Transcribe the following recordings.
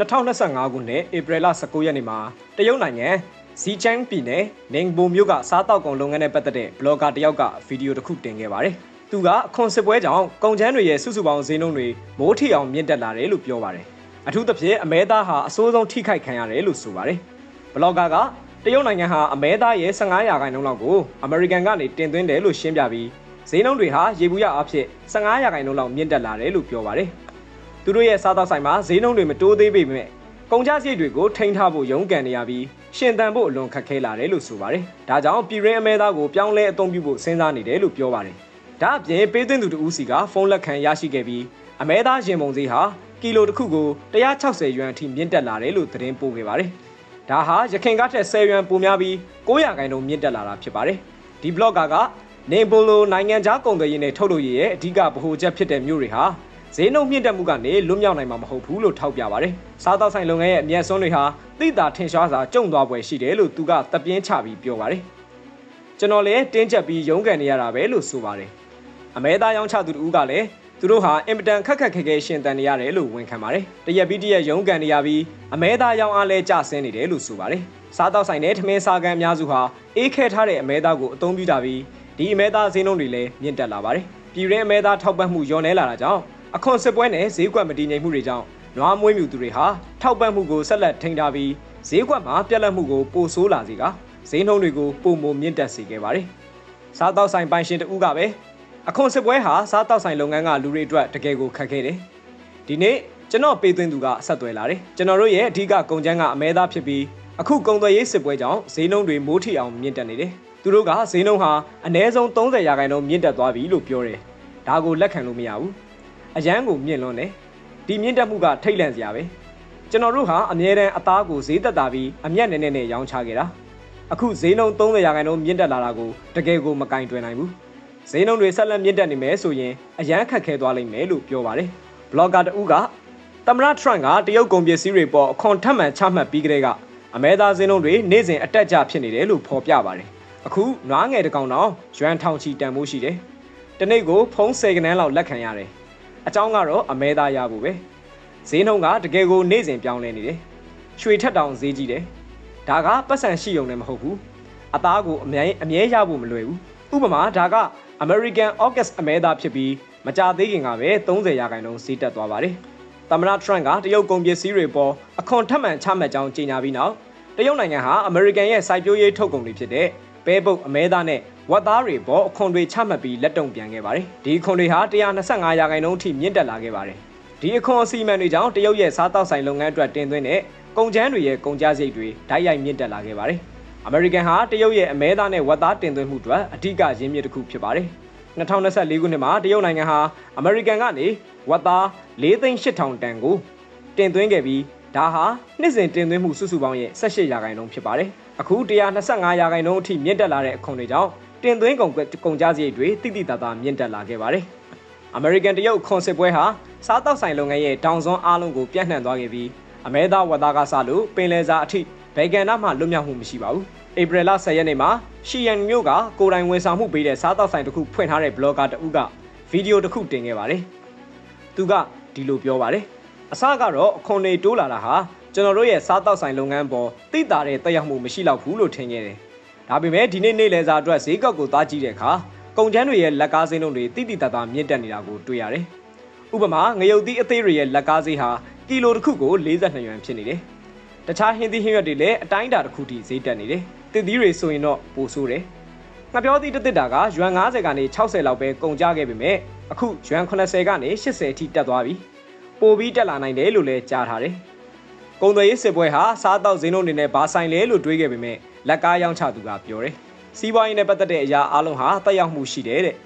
2025ခုနှစ်ဧပြီလ19ရက်နေ့မှာတရုတ်နိုင်ငံဇီချန်ပြည်နယ်နင်ဘိုမြို့ကစားတောက်ကုန်လုပ်ငန်းနဲ့ပတ်သက်တဲ့ဘလော့ဂါတယောက်ကဗီဒီယိုတစ်ခုတင်ခဲ့ပါတယ်။သူကအခွန်စစ်ပွဲကြောင့်ကုန်ချမ်းတွေရဲ့စုစုပေါင်းဈေးနှုန်းတွေမိုးထီအောင်မြင့်တက်လာတယ်လို့ပြောပါတယ်။အထူးသဖြင့်အမဲသားဟာအဆိုးဆုံးထိခိုက်ခံရတယ်လို့ဆိုပါတယ်။ဘလော့ဂါကတရုတ်နိုင်ငံဟာအမဲသားရဲ့15ရာခိုင်နှုန်းလောက်ကိုအမေရိကန်ကနေတင်သွင်းတယ်လို့ရှင်းပြပြီးဈေးနှုန်းတွေဟာရေဘူးရအဖြစ်15ရာခိုင်နှုန်းလောက်မြင့်တက်လာတယ်လို့ပြောပါတယ်။ သူတို့ရဲ့စားသောက်ဆိုင်မှာဈေးနှုန်းတွေမတိုးသေးပေမဲ့ကုန်ကျစရိတ်တွေကိုထိန်းထားဖို့ရုန်းကန်နေရပြီးရှင်သန်ဖို့အလွန်ခက်ခဲလာတယ်လို့ဆိုပါတယ်။ဒါကြောင့်ပြည်ရင်းအမဲသားကိုပြောင်းလဲအသုံးပြုဖို့စဉ်းစားနေတယ်လို့ပြောပါတယ်။ဒါအပြင်ပေးသွင်းသူတဦးစီကဖုန်းလက်ခံရရှိခဲ့ပြီးအမဲသားရင်ပုံဈေးဟာကီလိုတစ်ခုကို160ယွမ်အထိမြင့်တက်လာတယ်လို့သတင်းပို့ခဲ့ပါတယ်။ဒါဟာရခိုင်ကထက်10ယွမ်ပိုများပြီး900ခန့်လုံးမြင့်တက်လာတာဖြစ်ပါတယ်။ဒီဘလော့ဂါကနေဘိုလိုနိုင်ငံခြားကုန်သွယ်ရေးနဲ့ထုတ်လုပ်ရေးရဲ့အဓိကဗဟိုချက်ဖြစ်တဲ့မြို့တွေဟာ ဈေးနှုန်းမြင့်တက်မှုကနေလွတ်မြောက်နိုင်မှာမဟုတ်ဘူးလို့ထောက်ပြပါတယ်။စားသောက်ဆိုင်လုပ်ငန်းရဲ့အမျက်စွန်းတွေဟာသိတာထင်ရှားစွာကျုံသွားပွဲရှိတယ်လို့သူကတပြင်းချပြီးပြောပါတယ်။ကျွန်တော်လည်းတင်းကျပ်ပြီးရုန်းကန်နေရတာပဲလို့ဆိုပါတယ်။အမဲသားရောင်းချသူတို့ကလည်းသူတို့ဟာအင်မတန်ခက်ခက်ခဲခဲရှင်တန်နေရတယ်လို့ဝန်ခံပါတယ်။တရက်ပြီးတရက်ရုန်းကန်နေရပြီးအမဲသားရောင်းအားလဲကျဆင်းနေတယ်လို့ဆိုပါတယ်။စားတောက်ဆိုင်နဲ့ထမင်းစားကန်အများစုဟာအေးခဲထားတဲ့အမဲသားကိုအသုံးပြုတာပြီးဒီအမဲသားဈေးနှုန်းတွေလည်းမြင့်တက်လာပါတယ်။ပြည်ရင်းအမဲသားထောက်ပံ့မှုလျော့နေလာတာကြောင့် အခွန်စစ်ပွဲနဲ့ဈေးကွက်မတည်ငြိမ်မှုတွေကြောင့်နွားမွေးမြူသူတွေဟာထောက်ပံ့မှုကိုဆက်လက်ထိန်းထားပြီးဈေးကွက်မှာပြက်လက်မှုကိုပိုဆိုးလာစေကဈေးနှုန်းတွေကိုပုံမမြင့်တက်စေခဲ့ပါတယ်။စားတောက်ဆိုင်ပိုင်ရှင်တဦးကပဲအခွန်စစ်ပွဲဟာစားတောက်ဆိုင်လုပ်ငန်းကလူတွေအတွက်တကယ်ကိုခက်ခဲတယ်။ဒီနေ့ကျွန်တော်ပေးသွင်းသူကဆက်သွယ်လာတယ်။ကျွန်တော်တို့ရဲ့အဓိကကုန်ကျန်းကအမဲသားဖြစ်ပြီးအခုကုန်သွယ်ရေးစစ်ပွဲကြောင့်ဈေးနှုန်းတွေမိုးထီအောင်မြင့်တက်နေတယ်။သူတို့ကဈေးနှုန်းဟာအနည်းဆုံး30ရာခိုင်နှုန်းမြင့်တက်သွားပြီလို့ပြောတယ်။ဒါကိုလက်ခံလို့မရဘူး။ အရန်ကိုမြင့်လွန်းတယ်။ဒီမြင့်တက်မှုကထိတ်လန့်စရာပဲ။ကျွန်တော်တို့ဟာအမြဲတမ်းအသားကိုဈေးသက်သာပြီးအမျက်နဲ့နဲ့နဲ့ရောင်းချခဲ့တာ။အခုဈေးနှုန်း30ရာခိုင်နှုန်းမြင့်တက်လာတာကိုတကယ်ကိုမကင်တွယ်နိုင်ဘူး။ဈေးနှုန်းတွေဆက်လက်မြင့်တက်နေမယ်ဆိုရင်အရန်ခက်ခဲသွားလိမ့်မယ်လို့ပြောပါတယ်။ဘလော့ဂါတဦးကသမရထရန့်ကတရုတ်ကုန်ပစ္စည်းတွေပေါ်အခွန်ထပ်မံချမှတ်ပြီးကတည်းကအမဲသားဈေးနှုန်းတွေနေ့စဉ်အတက်အကျဖြစ်နေတယ်လို့ဖော်ပြပါတယ်။အခုနွားငယ်တစ်ကောင်တော့ရွမ်ထောင်ချီတန်ဖိုးရှိတယ်။တနေ့ကိုဖုန်း10ကနန်းလောက်လက်ခံရတယ်။ အကြောင်းကတော့အမဲသားရဖို့ပဲဈေးနှုန်းကတကယ်ကိုနေ့စဉ်ပြောင်းလဲနေတယ်ရွှေထက်တောင်ဈေးကြီးတယ်ဒါကပတ်စံရှိုံနဲ့မဟုတ်ဘူးအသားကိုအမြဲအမြဲရဖို့မလွယ်ဘူးဥပမာဒါက American August အမဲသားဖြစ်ပြီးမကြသေးခင်ကပဲ30ရာခိုင်နှုန်းဈေးတက်သွားပါတယ်သမ္မတထရန့်ကတရုတ်ကုန်ပစ္စည်းတွေပေါ်အခွန်ထပ်မံချမှတ်ကြောင်းကြေညာပြီးနောက်တရုတ်နိုင်ငံဟာအမေရိကန်ရဲ့စိုက်ပျိုးရေးထုတ်ကုန်တွေဖြစ်တဲ့ပဲပုတ်အမဲသားနဲ့ ဝက်သားတွေပေါ်အခွန်တွေချမှတ်ပြီးလက်တုံပြန်ခဲ့ပါတယ်။ဒီအခွန်တွေဟာ125ရာခိုင်နှုန်းအထိမြင့်တက်လာခဲ့ပါတယ်။ဒီအခွန်အစီအမံတွေကြောင့်တရုတ်ရဲ့စားတောက်ဆိုင်လုပ်ငန်းအတွက်တင်သွင်းတဲ့ကုန်ကျန်းတွေရဲ့ကုန်ကျစရိတ်တွေဓာတ်ရိုက်မြင့်တက်လာခဲ့ပါတယ်။အမေရိကန်ဟာတရုတ်ရဲ့အမဲသားနဲ့ဝက်သားတင်သွင်းမှုအတွက်အဓိကရင်းမြစ်တစ်ခုဖြစ်ပါတယ်။2024ခုနှစ်မှာတရုတ်နိုင်ငံဟာအမေရိကန်ကနေဝက်သား4,800တန်ကိုတင်သွင်းခဲ့ပြီးဒါဟာနှစ်စဉ်တင်သွင်းမှုစုစုပေါင်းရဲ့18ရာခိုင်နှုန်းဖြစ်ပါတယ်။အခု125ရာခိုင်နှုန်းအထိမြင့်တက်လာတဲ့အခွန်တွေကြောင့် တင်သွင်းကုန်ကုန်ကျစရိတ်တွေတိတိတသားမြင့်တက်လာခဲ့ပါတယ်။ American တရုတ်ခွန်စစ်ပွဲဟာစားတောက်ဆိုင်လုပ်ငန်းရဲ့တောင်စွန်းအားလုံးကိုပြန့်နှံ့သွားခဲ့ပြီးအမဲသားဝက်သားကစလို့ပင်လယ်စာအထိဘယ်ကန်နာမှလွတ်မြောက်မှုမရှိပါဘူး။ဧပြီလ10ရက်နေ့မှာရှီယန်မြို့ကကိုတိုင်ဝန်ဆောင်မှုပေးတဲ့စားတောက်ဆိုင်တစ်ခုဖွင့်ထားတဲ့ဘလော့ဂါတဦးကဗီဒီယိုတစ်ခုတင်ခဲ့ပါတယ်။သူကဒီလိုပြောပါတယ်။အစကတော့အခွန်တွေတိုးလာတာဟာကျွန်တော်တို့ရဲ့စားတောက်ဆိုင်လုပ်ငန်းပေါ်သိတာတဲ့တက်ရောက်မှုမရှိတော့ဘူးလို့ထင်ခဲ့တယ်။ ဒါပေမဲ့ဒီနေ့နေ့လယ်စာအတွက်ဈေးကောက်ကိုသွားကြည့်တဲ့အခါကုန်ကျန်းတွေရဲ့လက်ကားဈေးနှုန်းတွေတိတိတတ်မြင့်တက်နေတာကိုတွေ့ရတယ်။ဥပမာငရုတ်သီးအသေးတွေရဲ့လက်ကားဈေးဟာကီလိုတစ်ခုကို42ယွမ်ဖြစ်နေတယ်။တခြားဟင်းသီးဟင်းရွက်တွေလည်းအတိုင်းအတာတစ်ခုထိဈေးတက်နေတယ်။တစ်သီးတွေဆိုရင်တော့ပိုဆိုးတယ်။ငှပြောသီးတစ်တစ်တာကယွမ်90ကနေ60လောက်ပဲကုန်ကျခဲ့ပေမဲ့အခုယွမ်80ကနေ80အထိတက်သွားပြီ။ပိုပြီးတက်လာနိုင်တယ်လို့လည်းကြားထားတယ်။ကုန်သွယ်ရေးစစ်ပွဲဟာစားတောက်ဈေးနှုန်းတွေနဲ့ဘာဆိုင်လဲလို့တွေးခဲ့ပေမဲ့ လက်ကားရောင်းချသူကပြောတယ်။စီးပွားရေးနဲ့ပတ်သက်တဲ့အရာအလုံးဟာတက်ရောက်မှုရှိတယ်တဲ့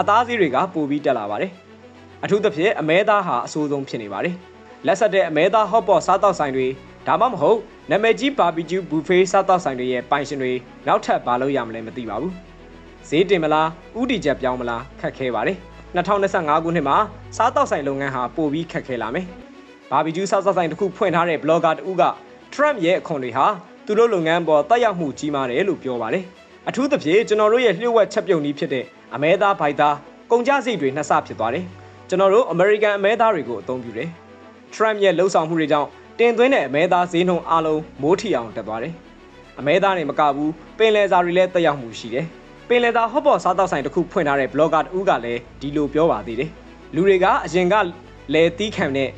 အသားဈေးတွေကပိုပြီးတက်လာပါတယ်။အထူးသဖြင့်အမဲသားဟာအဆိုးဆုံးဖြစ်နေပါတယ်။လက်ဆက်တဲ့အမဲသားဟော့ပေါ့စားတောက်ဆိုင်တွေဒါမှမဟုတ်နာမည်ကြီးဘာဘီကျူဘူဖေးစားတောက်ဆိုင်တွေရဲ့ပိုင်ရှင်တွေနောက်ထပ်ဘာလုပ်ရမလဲမသိပါဘူး။ဈေးတင်မလားဥတီချက်ပြောင်းမလားခက်ခဲပါတယ်။2025ခုနှစ်မှာစားတောက်ဆိုင်လုပ်ငန်းဟာပိုပြီးခက်ခဲလာမယ်။ဘာဘီကျူစားတောက်ဆိုင်တစ်ခုဖွင့်ထားတဲ့ဘလော့ဂါတဦးက Trump ရဲ့အခွန်တွေဟာ သူတို့လုပ်ငန်းပေါ်တက်ရောက်မှုကြီးမားတယ်လို့ပြောပါတယ်။အထူးသဖြင့်ကျွန်တော်တို့ရဲ့လျှို့ဝှက်ချက်ပြုတ်နည်းဖြစ်တဲ့အမဲသားဘိုက်သားကုန်ကျစရိတ်တွေနှစ်ဆဖြစ်သွားတယ်။ကျွန်တော်တို့ American အမဲသားတွေကိုအသုံးပြုတယ်။ Trump ရဲ့လှုပ်ဆောင်မှုတွေကြောင့်တင်သွင်းတဲ့အမဲသားဈေးနှုန်းအလုံးမိုးထီအောင်တက်သွားတယ်။အမဲသားတွေမကဘူးပင်လယ်စာတွေလည်းတက်ရောက်မှုရှိတယ်။ပင်လယ်သားဟော့ပေါ်စားတောက်ဆိုင်တစ်ခုဖွင့်ထားတဲ့ blogger တူကလည်းဒီလိုပြောပါသေးတယ်။လူတွေကအရင်ကလဲတီးခံတဲ့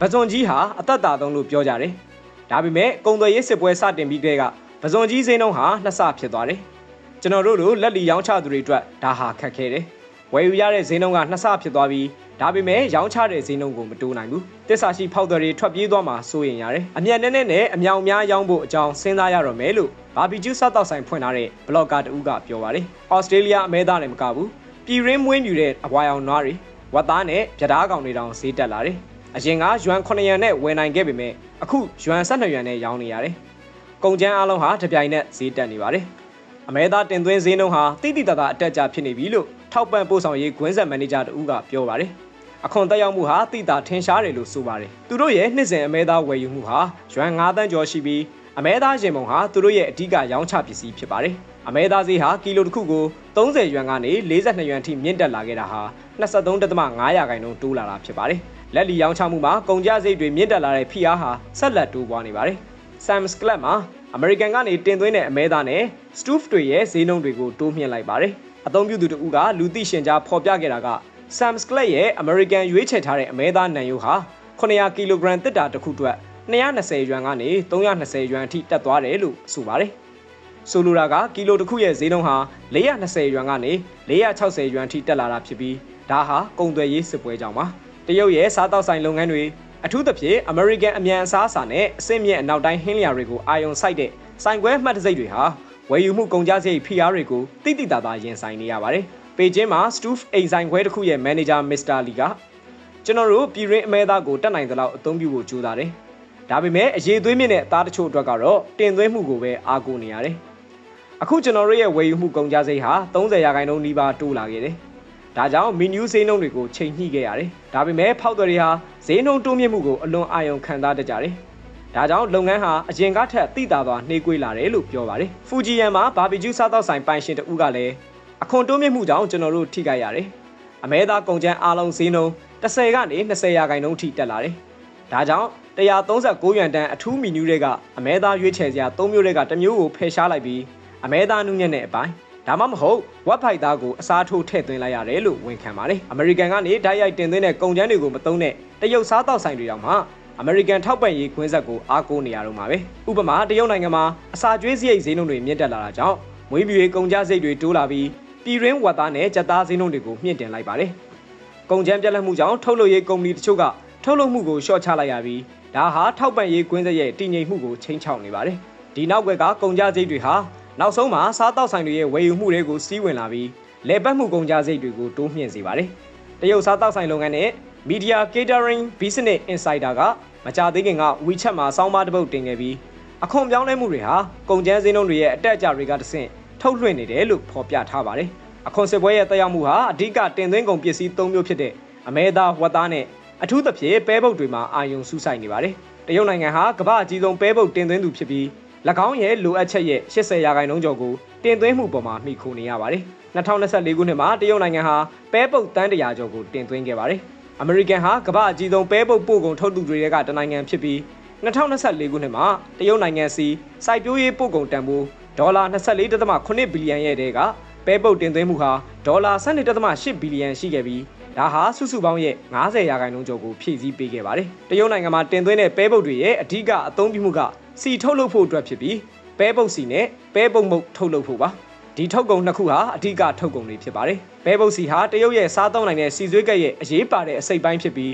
ပဇွန်ကြီးဟာအသက်တာသုံးလို့ပြောကြတယ်။ ဒါပေမဲ့ကုံသွယ်ရေးစစ်ပွဲစတင်ပြီးကတည်းကပဇွန်ကြီးဈေးနှုန်းဟာနှစ်ဆဖြစ်သွားတယ်။ကျွန်တော်တို့လိုလက်လီရောင်းချသူတွေအတွက်ဒါဟာခက်ခဲတယ်။ဝယ်ယူရတဲ့ဈေးနှုန်းကနှစ်ဆဖြစ်သွားပြီးဒါပေမဲ့ရောင်းချတဲ့ဈေးနှုန်းကိုမတိုးနိုင်ဘူး။တစ္ဆာရှိဖောက်သည်တွေထွက်ပြေးသွားမှာစိုးရင်ရတယ်။အမြတ်နဲ့နဲ့အမြောင်များရောင်းဖို့အကြောင်းစဉ်းစားရတော့မယ်လို့ဘာဘီကျူးစားတောက်ဆိုင်ဖွင့်ထားတဲ့ blogger တူကပြောပါတယ်။ဩစတြေးလျအမဲသားလည်းမကဘူး။ပြည်ရင်းမွေးမြူတဲ့အဝါရောင်နွားတွေဝတ်သားနဲ့ဗျဒါကောင်တွေတောင်ဈေးတက်လာတယ်။ အရင်ကယွမ်9ရန်နဲ့ဝယ်နိုင်ခဲ့ပေမဲ့အခုယွမ်12ရန်နဲ့ရောင်းနေရတယ်။ကုန်ကျန်းအလုံးဟာတပြိုင်နက်ဈေးတက်နေပါတယ်။အမဲသားတင်သွင်းဈေးနှုန်းဟာတိတိတသာအတက်ကြဖြစ်နေပြီလို့ထောက်ပံ့ပို့ဆောင်ရေးဂွင်းဆက်မန်နေဂျာတူကပြောပါတယ်။အခွန်တက်ရောက်မှုဟာတိတာထင်ရှားတယ်လို့ဆိုပါတယ်။သူတို့ရဲ့နှစ်စဉ်အမဲသားဝယ်ယူမှုဟာရွမ်9တန်းကျော်ရှိပြီးအမဲသားရင်ပုံဟာသူတို့ရဲ့အဓိကရောင်းချပစ္စည်းဖြစ်ပါတယ်။အမဲသားဈေးဟာကီလိုတစ်ခုကို30ရွမ်ကနေ42ရွမ်ထိမြင့်တက်လာခဲ့တာဟာ23.5ရာခိုင်နှုန်းတိုးလာတာဖြစ်ပါတယ်။ လက်လီရောင်းချမှုမှာကုန်ကျစရိတ်တွေမြင့်တက်လာတဲ့ဖိအားဟာဆက်လက်တိုးပွားနေပါတယ်။ Sam's Club မှာ American ကနေတင်သွင်းတဲ့အမဲသားနဲ့ Stoof တွေရဲ့ဈေးနှုန်းတွေကိုတိုးမြှင့်လိုက်ပါတယ်။အသုံးပြုသူတို့ကလူသိရှင်ကြားဖော်ပြခဲ့တာက Sam's Club ရဲ့ American ရွေးချယ်ထားတဲ့အမဲသားနံရိုးဟာ900ကီလိုဂရမ်တစ်တာတစ်ခုအတွက်220ယွမ်ကနေ320ယွမ်အထိတက်သွားတယ်လို့ဆိုပါတယ်။ဆိုလိုတာကကီလိုတစ်ခုရဲ့ဈေးနှုန်းဟာ420ယွမ်ကနေ460ယွမ်အထိတက်လာတာဖြစ်ပြီးဒါဟာကုန်သွယ်ရေးစစ်ပွဲကြောင့်ပါ။ တရုတ်ရဲ့စားတောက်ဆိုင်လုပ်ငန်းတွေအထူးသဖြင့် American အမြန်အစားအစာနဲ့အဆင့်မြင့်အနောက်တိုင်းဟင်းလျာတွေကိုအာရုံစိုက်တဲ့ဆိုင်ခွဲမှတ်တစိတ်တွေဟာဝယ်ယူမှုကုန်ကျစရိတ်ဖိအားတွေကိုတိတိတသာရင်ဆိုင်နေရပါတယ်။ပေကျင်းမှာ Stoof အိမ်ဆိုင်ခွဲတစ်ခုရဲ့မန်နေဂျာမစ္စတာလီကကျွန်တော်တို့ပြည်ရင်းအမဲသားကိုတက်နိုင်သလောက်အသုံးပြုဖို့ကြိုးစားတယ်။ဒါပေမဲ့အရေးသွေးမြင့်တဲ့အသားတချို့အတွက်ကတော့တင်သွင်းမှုကိုပဲအားကိုးနေရတယ်။အခုကျွန်တော်တို့ရဲ့ဝယ်ယူမှုကုန်ကျစရိတ်ဟာ30ရာခိုင်နှုန်းနီးပါးတိုးလာခဲ့တယ်။ ဒါကြောင့်မီနူးဈေးနှုန်းတွေကိုချိန်ညှိခဲ့ရတယ်။ဒါပေမဲ့ဖောက်သွယ်တွေဟာဈေးနှုန်းတိုးမြင့်မှုကိုအလွန်အာရုံခံစားတတ်ကြတယ်။ဒါကြောင့်လုပ်ငန်းဟာအရင်ကထက်တိတာသွားနှေးကွေးလာတယ်လို့ပြောပါတယ်။ဖူဂျီယန်မှာဘာဘီကျူးစားသောက်ဆိုင်ပိုင်ရှင်တဦးကလည်းအခွန်တိုးမြင့်မှုကြောင့်ကျွန်တော်တို့ထိခိုက်ရတယ်။အမဲသားကုန်ကျန်းအားလုံးဈေးနှုန်း30ကနေ20ရာခိုင်နှုန်းထိတက်လာတယ်။ဒါကြောင့်139ရွမ်တန်းအထူးမီနူးတွေကအမဲသားရွေးချယ်စရာ၃မျိုးတွေကတစ်မျိုးကိုဖယ်ရှားလိုက်ပြီးအမဲသားနုညံ့တဲ့အပိုင်း ဒါမှမဟုတ်ဝက်ဖိုက်သားကိုအစားထိုးထည့်သွင်းလိုက်ရတယ်လို့ဝန်ခံပါတယ်။အမေရိကန်ကနေဓာတ်ရိုက်တင်သွင်းတဲ့ကုန်ကျန်းတွေကိုမသုံးတဲ့တရုတ်စားတောက်ဆိုင်တွေတောင်မှအမေရိကန်ထောက်ပံ့ရေးကွင်းဆက်ကိုအားကိုးနေရတော့မှာပဲ။ဥပမာတရုတ်နိုင်ငံမှာအစာကျွေးစရိတ်ဈေးနှုန်းတွေမြင့်တက်လာတာကြောင့်မွေးမြူရေးကုန်ကျစရိတ်တွေတိုးလာပြီးပြည်ရင်းဝတ်သားနဲ့ကြက်သားဈေးနှုန်းတွေကိုမြင့်တင်လိုက်ပါတယ်။ကုန်ကျန်းပြက်လက်မှုကြောင့်ထုတ်လုပ်ရေးကုမ္ပဏီတချို့ကထုတ်လုပ်မှုကိုလျှော့ချလိုက်ရပြီးဒါဟာထောက်ပံ့ရေးကွင်းဆက်ရဲ့တည်ငြိမ်မှုကိုချိန်ချောက်နေပါတယ်။ဒီနောက်ွက်ကကုန်ကျစရိတ်တွေဟာ နောက်ဆုံးမှာစားတောက်ဆိုင်တွေရဲ့ဝယ်ယူမှုတွေကိုစီးဝင်လာပြီးလေပတ်မှုကုန်ကျစရိတ်တွေကိုတိုးမြင့်စေပါတယ်။တရုတ်စားတောက်ဆိုင်လုပ်ငန်းနဲ့ Media Catering Business Insider ကမကြသေးခင်က WeChat မှာစောင်းပါတစ်ပုတ်တင်ခဲ့ပြီးအခွန်ပြောင်းလဲမှုတွေဟာကုန်ကျန်းစည်းနှုန်းတွေရဲ့အတက်အကျတွေကတဆင့်ထုတ်လွှင့်နေတယ်လို့ဖော်ပြထားပါတယ်။အခွန်စစ်ပွဲရဲ့တက်ရောက်မှုဟာအဓိကတင်သွင်းကုန်ပစ္စည်း၃မျိုးဖြစ်တဲ့အမဲသားဝက်သားနဲ့အထူးသဖြင့်ပဲပုတ်တွေမှာအာယုံစူးစိုက်နေပါတယ်။တရုတ်နိုင်ငံဟာကမ္ဘာအကြီးဆုံးပဲပုတ်တင်သွင်းသူဖြစ်ပြီး၎ င်းရဲ့လိုအပ်ချက်ရဲ့80ရာခိုင်နှုန်းကျော်ကိုတင်သွင်းမှုပေါ်မှာမှီခိုနေရပါတယ်။2024ခုနှစ်မှာတရုတ်နိုင်ငံဟာပဲပုတ်တန်းတရာကျော်ကိုတင်သွင်းခဲ့ပါတယ်။အမေရိကန်ဟာကမ္ဘာအကြီးဆုံးပဲပုတ်ပို့ကုန်ထုတ်သူတွေကတနိုင်ငံဖြစ်ပြီး2024ခုနှစ်မှာတရုတ်နိုင်ငံစီစိုက်ပျိုးရေးပို့ကုန်တန်ဖိုးဒေါ်လာ24.8ဘီလီယံရဲ့တဲကပဲပုတ်တင်သွင်းမှုဟာဒေါ်လာ12.8ဘီလီယံရှိခဲ့ပြီးဒါဟာစုစုပေါင်းရဲ့90ရာခိုင်နှုန်းကျော်ကိုဖြည့်ဆည်းပေးခဲ့ပါတယ်။တရုတ်နိုင်ငံမှာတင်သွင်းတဲ့ပဲပုတ်တွေရဲ့အဓိကအသုံးပြုမှုက စီထုတ်လုပ်ဖို့အတွက်ဖြစ်ပြီးပဲပုတ်စီနဲ့ပဲပုတ်မုတ်ထုတ်လုပ်ဖို့ပါ။ဒီထုတ်ကုန်နှစ်ခုဟာအဓိကထုတ်ကုန်တွေဖြစ်ပါတယ်။ပဲပုတ်စီဟာတရုတ်ရဲ့စားသုံးနိုင်တဲ့စီဆွေးကက်ရဲ့အရေးပါတဲ့အစိတ်ပိုင်းဖြစ်ပြီး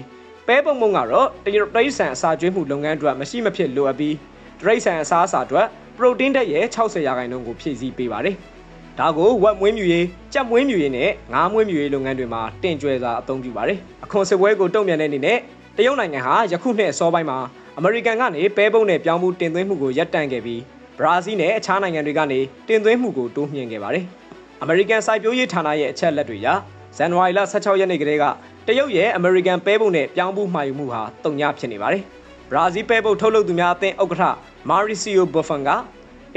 ပဲပုတ်မုံကတော့တရုတ်တိရစ္ဆာန်အစာကျွေးမှုလုပ်ငန်းအတွက်မရှိမဖြစ်လိုအပ်ပြီးတိရစ္ဆာန်အစာအစာအတွက်ပရိုတင်းဓာတ်ရဲ့60ရာခိုင်နှုန်းကိုဖြည့်ဆည်းပေးပါတယ်။ဒါကိုဝက်မွေးမြူရေး၊ကြက်မွေးမြူရေးနဲ့ငါးမွေးမြူရေးလုပ်ငန်းတွေမှာတင်ကြွယ်စွာအသုံးပြုပါတယ်။အခွန်စစ်ပွဲကိုတုံ့ပြန်တဲ့အနေနဲ့တရုတ်နိုင်ငံဟာယခုနှစ်အစောပိုင်းမှာ အမေရိကန်ကနေပဲပုံးနဲ့ပြောင်းမှုတင်သွင်းမှုကိုရပ်တန့်ခဲ့ပြီးဘရာဇီးနဲ့အခြားနိုင်ငံတွေကနေတင်သွင်းမှုကိုတိုးမြှင့်ခဲ့ပါတယ်။အမေရိကန်စိုက်ပျိုးရေးဌာနရဲ့အချက်လက်တွေအရဇန်နဝါရီလ16ရက်နေ့ကတည်းကတရုတ်ရဲ့အမေရိကန်ပဲပုံးနဲ့ပြောင်းမှုမှာယူမှုဟာတုံ့ညဖြစ်နေပါတယ်။ဘရာဇီးပဲပုံးထုတ်လုပ်သူများအသင်းဥက္ကဋ္ဌမာရီစီယိုဘဖန်က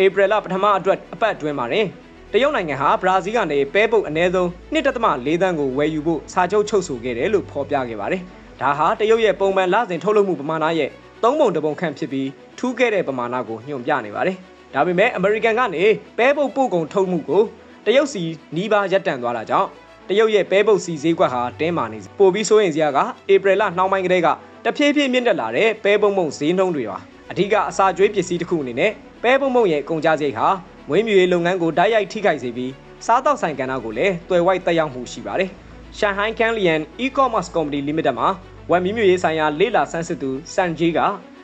ဧပြီလပထမအတွက်အပတ်အတွင်းမှာတင်တရုတ်နိုင်ငံဟာဘရာဇီးကနေပဲပုတ်အနည်းဆုံး1.4တန်းကိုဝယ်ယူဖို့စာချုပ်ချုပ်ဆိုခဲ့တယ်လို့ဖော်ပြခဲ့ပါတယ်။ဒါဟာတရုတ်ရဲ့ပုံမှန်လစဉ်ထုတ်လုပ်မှုပမာဏရဲ့ သုံးပုံတစ်ပုံခန့်ဖြစ်ပြီးထူးခဲ့တဲ့ပမာဏကိုညွှန်ပြနေပါတယ်။ဒါပေမဲ့အမေရိကန်ကနေပဲပုတ်ပို့ကုန်ထုတ်မှုကိုတရုတ်စီနီးပါးရပ်တန့်သွားတာကြောင့်တရုတ်ရဲ့ပဲပုတ်စီဈေးကွက်ဟာတင်းမာနေပိုပြီးဆိုရင်စရာကဧပြီလနှောင်းပိုင်းကတည်းကတဖြည်းဖြည်းမြင့်တက်လာတဲ့ပဲပုတ်မုံဈေးနှုန်းတွေပါအထူးကအစာကျွေးပစ္စည်းတစ်ခုအနေနဲ့ပဲပုတ်မုံရဲ့ကုန်ကြစရိတ်ဟာမွေးမြူရေးလုပ်ငန်းကိုဓာတ်ရိုက်ထိခိုက်စေပြီးစားတောက်ဆိုင်ကဏ္ဍကိုလည်းတွယ်ဝိုက်တက်ရောက်မှုရှိပါတယ်။ Shanghai Canlian E-commerce Company Limited မှာ ဝက်မီမြူရေးဆိုင်ရာလေးလာဆန်းစစ်သူစန်ဂျီက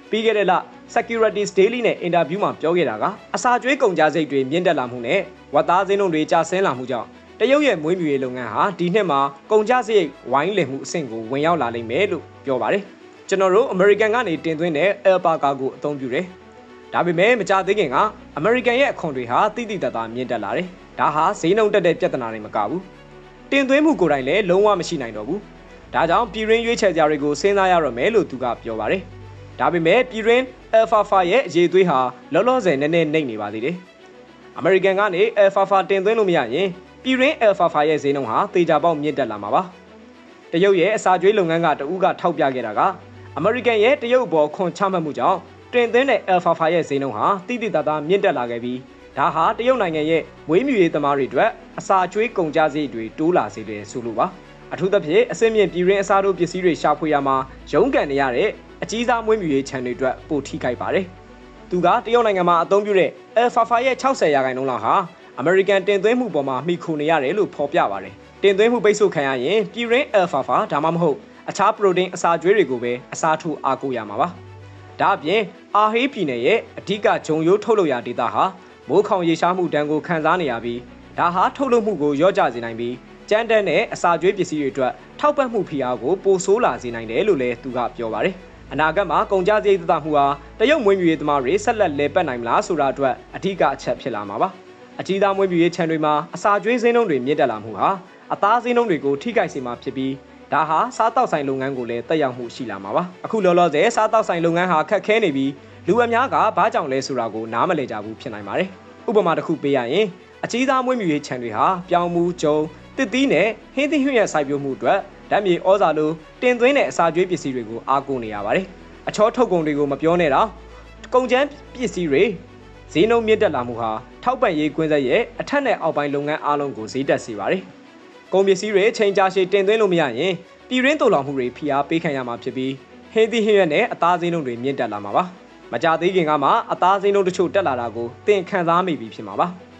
ပြီးခဲ့တဲ့လ Securities Daily နဲ့အင်တာဗျူးမှာပြောခဲ့တာကအစာကျွေးကုန်ကြစရိတ်တွေမြင့်တက်လာမှုနဲ့ဝက်သားဈေးနှုန်းတွေကျဆင်းလာမှုကြောင့်တရုတ်ရဲ့မွေးမြူရေးလုပ်ငန်းဟာဒီနှစ်မှာကုန်ကြစရိတ်ဝိုင်းလည်မှုအဆင့်ကိုဝင်ရောက်လာလိမ့်မယ်လို့ပြောပါတယ်။ကျွန်တော်တို့ American ကနေတင်သွင်းတဲ့ Alpaca ကိုအသုံးပြုတယ်။ဒါပေမဲ့မကြသေးခင်က American ရဲ့အခွန်တွေဟာတိတိတတ်တာမြင့်တက်လာတယ်။ဒါဟာဈေးနှုန်းတက်တဲ့ပြဿနာတွေမကဘူး။တင်သွင်းမှုကိုယ်တိုင်လည်းလုံးဝမရှိနိုင်တော့ဘူး။ ဒါကြောင့်ပြည်ရင်းရွေးချယ်ကြတွေကိုစဉ်းစားရတော့မယ်လို့သူကပြောပါတယ်။ဒါပေမဲ့ပြည်ရင်း Alfalfa ရဲ့အရေးသွေးဟာလောလောဆယ်နည်းနည်းနှိမ့်နေပါသေးတယ်။ American ကနေ Alfalfa တင်သွင်းလို့မရရင်ပြည်ရင်း Alfalfa ရဲ့ဈေးနှုန်းဟာတေချာပေါက်မြင့်တက်လာမှာပါ။တရုတ်ရဲ့အစာကျွေးလုပ်ငန်းကတဦးကထောက်ပြခဲ့တာက American ရဲ့တရုတ်ဘော်ခွန်ချမှတ်မှုကြောင့်တင်သွင်းတဲ့ Alfalfa ရဲ့ဈေးနှုန်းဟာတိတိတတ်တာမြင့်တက်လာခဲ့ပြီးဒါဟာတရုတ်နိုင်ငံရဲ့မွေးမြူရေးသမားတွေအတွက်အစာကျွေးကုန်ကြစရိတ်တွေတိုးလာစေတယ်ဆိုလိုပါ အထူးသဖြင့်အစစ်မြင့်ပြည်ရင်းအစားတို့ပစ္စည်းတွေရှာဖွေရမှာရုန်းကန်နေရတဲ့အကြီးစားမွေးမြူရေးခြံတွေအတွက်ပိုထိခိုက်ပါတယ်သူကတရုတ်နိုင်ငံမှာအသုံးပြုတဲ့ Alfalfa ရဲ့60ရာခိုင်နှုန်းလောက်ဟာ American တင်သွင်းမှုပေါ်မှာမှီခိုနေရတယ်လို့ဖော်ပြပါတယ်တင်သွင်းမှုပိတ်ဆို့ခံရရင်ပြည်ရင်း Alfalfa ဒါမှမဟုတ်အခြား protein အစာကျွေးတွေကိုပဲအစားထိုးအားကိုးရမှာပါဒါအပြင်အာဟေးပြည်နယ်ရဲ့အဓိကဂျုံရိုးထုတ်လုပ်ရာဒေသဟာမိုးခေါင်ရေရှားမှုဒဏ်ကိုခံစားနေရပြီးဒါဟာထုတ်လုပ်မှုကိုရော့ကျစေနိုင်ပြီး ကြမ်းတမ်းတဲ့အစာကျွေးပစ္စည်းတွေအတွက်ထောက်ပံ့မှုဖိအားကိုပိုဆိုးလာစေနိုင်တယ်လို့လည်းသူကပြောပါတယ်။အနာဂတ်မှာကုန်ကြစရိတ်သက်သာမှုဟာတရုတ်မွေးမြူရေးသမားတွေဆက်လက်လဲပတ်နိုင်မလားဆိုတာအတွက်အထူးအချက်ဖြစ်လာမှာပါ။အကြီးသားမွေးမြူရေးခြံတွေမှာအစာကျွေးဈေးနှုန်းတွေမြင့်တက်လာမှုဟာအသားဈေးနှုန်းတွေကိုထိခိုက်စေမှာဖြစ်ပြီးဒါဟာစားတောက်ဆိုင်လုပ်ငန်းကိုလည်းတက်ရောက်မှုရှိလာမှာပါ။အခုလောလောဆယ်စားတောက်ဆိုင်လုပ်ငန်းဟာခက်ခဲနေပြီးလူအများကဘာကြောင့်လဲဆိုတာကိုနားမလည်ကြဘူးဖြစ်နိုင်ပါတယ်။ဥပမာတစ်ခုပေးရရင်အကြီးသားမွေးမြူရေးခြံတွေဟာပြောင်းမှုကျုံ တစ်သီးနဲ့ဟင်းသီးဟွင့်ရစိုက်ပျိုးမှုအတွက်ဓာတ်မြေဩဇာလိုတင်သွင်းတဲ့အစာကျွေးပစ္စည်းတွေကိုအားကိုးနေရပါတယ်။အချောထုတ်ကုန်တွေကိုမပြောနဲ့တော့ကုန်ကျန်းပစ္စည်းတွေဈေးနှုန်းမြင့်တက်လာမှုဟာထောက်ပံ့ရေးကွင်းဆက်ရဲ့အထက်နဲ့အောက်ပိုင်းလုပ်ငန်းအားလုံးကိုဈေးတက်စေပါတယ်။ကုန်ပစ္စည်းတွေချိန်ကြာရှည်တင်သွင်းလို့မရရင်ပြည်ရင်းတူလောင်မှုတွေဖိအားပေးခံရမှာဖြစ်ပြီးဟင်းသီးဟင်းရွက်နဲ့အသားဈေးနှုန်းတွေမြင့်တက်လာမှာပါ။မကြသေးခင်ကမှအသားဈေးနှုန်းတချို့တက်လာတာကိုသင်ခံစားမိပြီဖြစ်မှာပါ။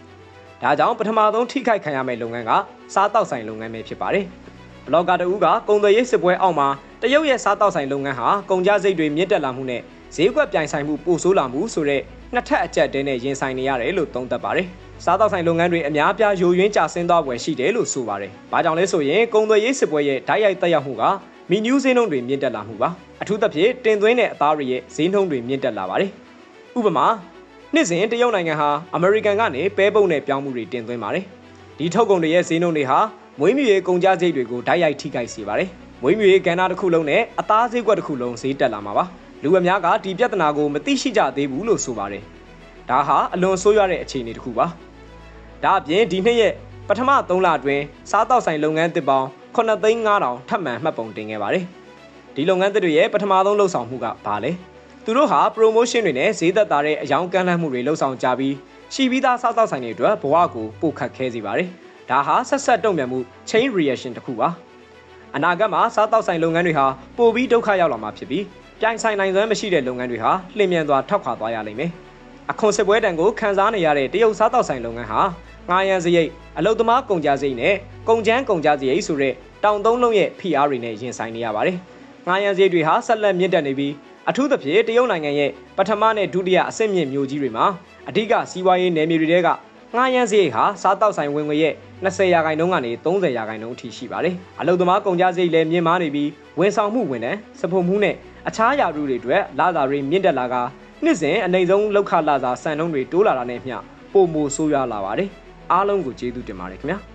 ဒါကြောင့်ပထမဆုံးထိခိုက်ခံရမယ့်လုပ်ငန်းကစားတောက်ဆိုင်လုပ်ငန်းပဲဖြစ်ပါတယ်။ဘလော့ဂါတဦးကကုန်သွယ်ရေးစစ်ပွဲအောက်မှာတရုတ်ရဲ့စားတောက်ဆိုင်လုပ်ငန်းဟာကုန်ကျစရိတ်တွေမြင့်တက်လာမှုနဲ့ဈေးကွက်ပြိုင်ဆိုင်မှုပိုဆိုးလာမှုဆိုတဲ့နှစ်ထပ်အကျက်တဲနဲ့ရင်ဆိုင်နေရတယ်လို့သုံးသပ်ပါတယ်။စားတောက်ဆိုင်လုပ်ငန်းတွေအများပြားယိုယွင်းကျဆင်းသွားပွဲရှိတယ်လို့ဆိုပါတယ်။ဘာကြောင့်လဲဆိုရင်ကုန်သွယ်ရေးစစ်ပွဲရဲ့ဓာတ်ရိုက်တက်ရောက်မှုကမီနူးဈေးနှုန်းတွေမြင့်တက်လာမှုပါ။အထူးသဖြင့်တင်သွင်းတဲ့အသားတွေရဲ့ဈေးနှုန်းတွေမြင့်တက်လာပါတယ်။ဥပမာ နှစ်စဉ်တရုတ်နိုင်ငံဟာအမေရိကန်ကနေပဲပုံနဲ့ပြောင်းမှုတွေတင်သွင်းပါတယ်။ဒီထုတ်ကုန်တွေရဲ့ဈေးနှုန်းတွေဟာမွေးမြူရေးကုန်ကျစရိတ်တွေကိုဓာတ်ရိုက်ထိခိုက်စေပါတယ်။မွေးမြူရေးကဏ္ဍတစ်ခုလုံးနဲ့အသားဈေးကွက်တစ်ခုလုံးဈေးတက်လာမှာပါ။လူအများကဒီပြဿနာကိုမသိရှိကြသေးဘူးလို့ဆိုပါတယ်။ဒါဟာအလွန်ဆိုးရွားတဲ့အခြေအနေတစ်ခုပါ။ဒါအပြင်ဒီနှစ်ရဲ့ပထမ3လအတွင်းစားတောက်ဆိုင်လုပ်ငန်းတစ်ပေါင်း9သိန်း9000ထပ်မံမှတ်ပုံတင်ခဲ့ပါတယ်။ဒီလုပ်ငန်းတွေရဲ့ပထမဆုံးလှုပ်ဆောင်မှုကဘာလဲ။ သူတို့ဟာ promotion တွေနဲ့ဈေးသက်သာတဲ့အယောင်ကန့်လန့်မှုတွေလှုပ်ဆောင်ကြပြီးရှိပြီးသားစားသောက်ဆိုင်တွေအတွက်ဘဝကိုပိုခတ်ခဲစေပါတယ်။ဒါဟာဆက်ဆက်တုံ့ပြန်မှု chain reaction တစ်ခုပါ။အနာဂတ်မှာစားသောက်ဆိုင်လုပ်ငန်းတွေဟာပိုပြီးဒုက္ခရောက်လာမှာဖြစ်ပြီးပြိုင်ဆိုင်နိုင်စွမ်းမရှိတဲ့လုပ်ငန်းတွေဟာလျင်မြန်စွာထောက်ခွာသွားရလိမ့်မယ်။အခွန်စစ်ပွဲတံကိုခန်းစားနေရတဲ့တရုတ်စားသောက်ဆိုင်လုပ်ငန်းဟာငားရန်စရိတ်အလုသမားကုန်ကြစရိတ်နဲ့ကုန်ကျန်းကုန်ကြစရိတ်ဆိုတဲ့တောင်သုံးလုံးရဲ့ PR တွေနဲ့ရင်ဆိုင်နေရပါတယ်။ငားရန်စရိတ်တွေဟာဆက်လက်မြင့်တက်နေပြီး အထူးသဖြင့်တရုတ်နိုင်ငံရဲ့ပထမနဲ့ဒုတိယအဆင့်မြင့်မြို့ကြီးတွေမှာအဓိကစီးပွားရေးနယ်မြေတွေတဲကငှားရမ်းစရိတ်ဟာစားတောက်ဆိုင်ဝင်ငွေရဲ့20ရာခိုင်နှုန်းကနေ30ရာခိုင်နှုန်းအထိရှိပါတယ်။အလုပ်သမားကုန်ကျစရိတ်လည်းမြင့်မားနေပြီးဝန်ဆောင်မှုဝန်ထမ်းစဖို့မှုနဲ့အခြားယာရုတွေအတွက်လာသာတွေမြင့်တက်လာကနှစ်စဉ်အနိုင်ဆုံးလောက်ခလာသာစံနှုန်းတွေတိုးလာတာနဲ့မျှပုံမိုဆိုးရွားလာပါတယ်။အားလုံးကိုကျေးဇူးတင်ပါတယ်ခင်ဗျာ။